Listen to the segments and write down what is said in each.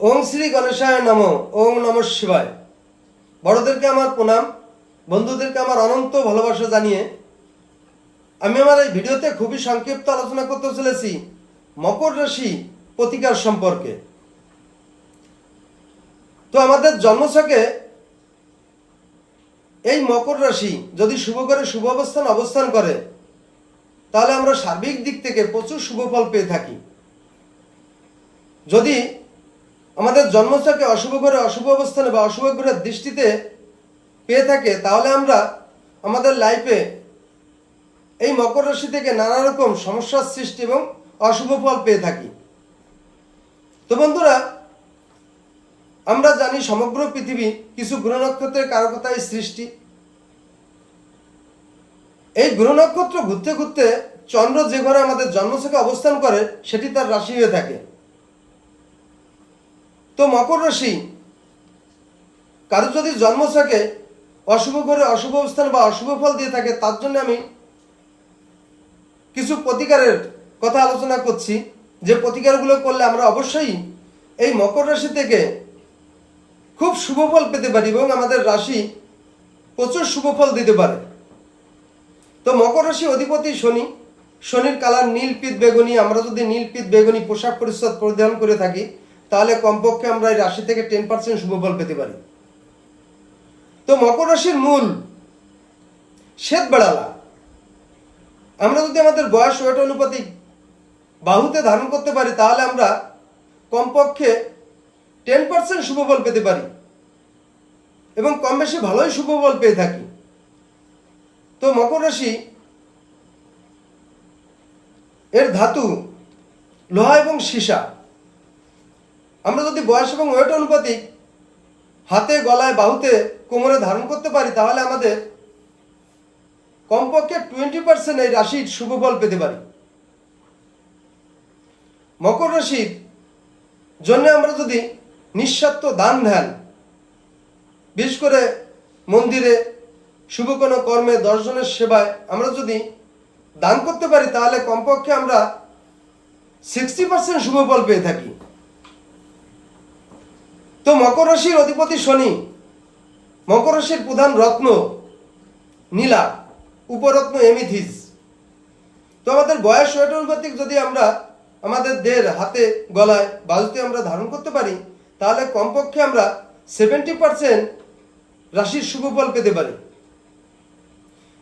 ওং শ্রী গণেশায় নম, ওং নম শিবায়। বড়দেরকে আমার প্রণাম, বন্ধুদেরকে আমার অনন্ত ভালোবাসা জানিয়ে আমি আমার এই ভিডিওতে খুবই সংক্ষিপ্ত আলোচনা করতে চলেছি মকর রাশি প্রতিকার সম্পর্কে। তো আমাদের জন্মছকে এই মকর রাশি যদি শুভ করে শুভ অবস্থান অবস্থান করে, তাহলে আমরা সার্বিক দিক থেকে প্রচুর শুভ ফল পেয়ে থাকি। যদি আমাদের জন্মছকে অশুভ করে অশুভ অবস্থানে বা অশুভ গ্রহের দৃষ্টিতে পেয়ে থাকে, তাহলে আমরা আমাদের লাইফে এই মকর রাশি থেকে নানা রকম সমস্যার সৃষ্টি এবং অশুভ ফল পেয়ে থাকি। তো বন্ধুরা, আমরা জানি সমগ্র পৃথিবী কিছু গ্রহ নক্ষত্রের কারকতায় সৃষ্টি। এই গ্রহ নক্ষত্র ঘুরতে ঘুরতে চন্দ্র যে ঘরে আমাদের জন্মছকে অবস্থান করে, সেটি তার রাশি হয়ে থাকে। তো মকর রাশি, কারও যদি জন্ম থাকে, অশুভ করে অশুভ অবস্থান বা অশুভ ফল দিয়ে থাকে, তার জন্য আমি কিছু প্রতিকারের কথা আলোচনা করছি। যে প্রতিকারগুলো করলে আমরা অবশ্যই এই মকর রাশি থেকে খুব শুভ ফল পেতে পারি এবং আমাদের রাশি প্রচুর শুভ ফল দিতে পারে। তো মকর রাশি অধিপতি শনি, শনির কালার নীল, পিত বেগুনি। আমরা যদি নীল, পিত বেগুনি পোশাক পরিচ্ছদ পরিধান করে থাকি তাহলে কমপক্ষে আমরা এই রাশি থেকে টেন পার্সেন্ট শুভ ফল পেতে পারি। তো মকর রাশির মূল শ্বেত বেড়ালা। আমরা যদি আমাদের বয়স ওয়েট অনুপাতিক বাহুতে ধারণ করতে পারি, তাহলে আমরা কমপক্ষে টেন পার্সেন্ট শুভ ফল পেতে পারি। এবং কম বেশি ভালোই শুভ ফল পেয়ে থাকি। তো মকর রাশি এর ধাতু, লোহা এবং সীসা। আমরা যদি বয়স এবং ওয়েট অনুপাতিক হাতে, গলায়, বাহুতে কোমরে ধারণ করতে পারি, তাহলে আমাদের কমপক্ষে টোয়েন্টি পার্সেন্ট এই রাশির শুভ ফল পেতে পারি। মকর রাশির জন্য আমরা যদি নিঃস্বার্থ দান ধ্যান, বিশেষ করে মন্দিরে শুভ কোনো কর্মে দর্শনের সেবায় আমরা যদি দান করতে পারি, তাহলে কমপক্ষে আমরা সিক্সটি পার্সেন্ট শুভ ফল পেয়ে থাকি। তো মকর রাশির অধিপতি শনি, মকর রাশির প্রধান রত্ন নীলা, উপরত্ন এমিথিস। তো আমাদের বয়স অনুপাতিক যদি আমরা আমাদের দেহের হাতে, গলায় বাজুতে আমরা ধারণ করতে পারি, তাহলে কমপক্ষে আমরা সেভেন্টি পার্সেন্ট রাশির শুভ ফল পেতে পারি।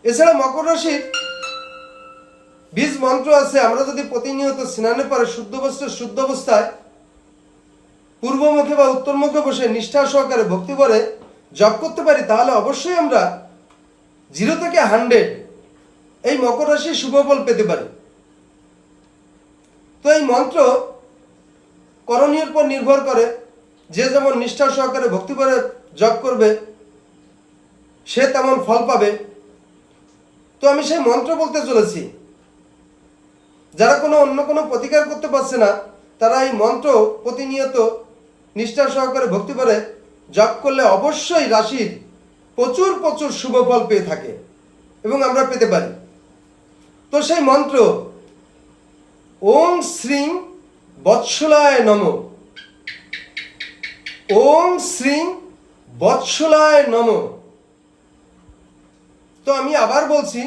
এছাড়া মকর রাশির বীজ মন্ত্র আছে, আমরা যদি প্রতিনিয়ত স্নানের পরে শুদ্ধ বস্ত্রে, শুদ্ধ অবস্থায় পূর্বমুখে বা উত্তরমুখে বসে নিষ্ঠা সহকারে ভক্তি করে জপ করতে পারি, তাহলে অবশ্যই আমরা জিরো থেকে হান্ড্রেড এই মকর রাশির শুভ ফল পেতে পারি। তো এই মন্ত্র করণীয়ের উপর নির্ভর করে, যে যেমন নিষ্ঠা সহকারে ভক্তি করে জপ করবে, সে তেমন ফল পাবে। তো আমি সেই মন্ত্র বলতে চলেছি। যারা কোনো অন্য কোনো প্রতিকার করতে পারছে না, তারা এই মন্ত্র প্রতিনিয়ত নিষ্ঠা সহকারে ভক্তি করে জপ করলে অবশ্যই রাশির প্রচুর প্রচুর শুভ ফল পেয়ে থাকে এবং আমরা পেতে পারি। তো সেই মন্ত্র, ওং শ্রীং বৎসলায় নম। ওং শ্রীং বৎসলায় নম। তো আমি আবার বলছি,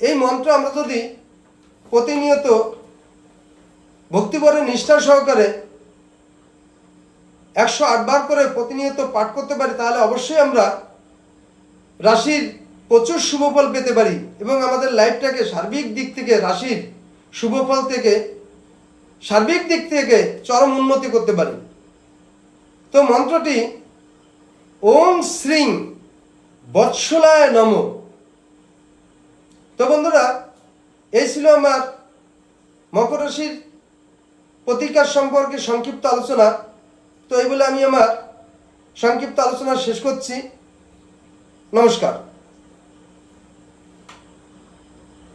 এই মন্ত্র আমরা যদি প্রতিনিয়ত ভক্তিভরে নিষ্ঠা সহকারে একশো আটবার করে প্রতিনিয়ত পাঠ করতে পারি, তাহলে অবশ্যই আমরা রাশির প্রচুর শুভ ফল পেতে পারি এবং আমাদের লাইফটাকে সার্বিক দিক থেকে, রাশির শুভ ফল থেকে, সার্বিক দিক থেকে চরম উন্নতি করতে পারি। তো মন্ত্রটি, ওম শ্রীং বৎসলায় নম। তো বন্ধুরা, এই ছিল আমার মকর রাশির প্রতিকার সম্পর্কে সংক্ষিপ্ত আলোচনা। তো এই বলে আমি আমার সংক্ষিপ্ত আলোচনা শেষ করছি। নমস্কার।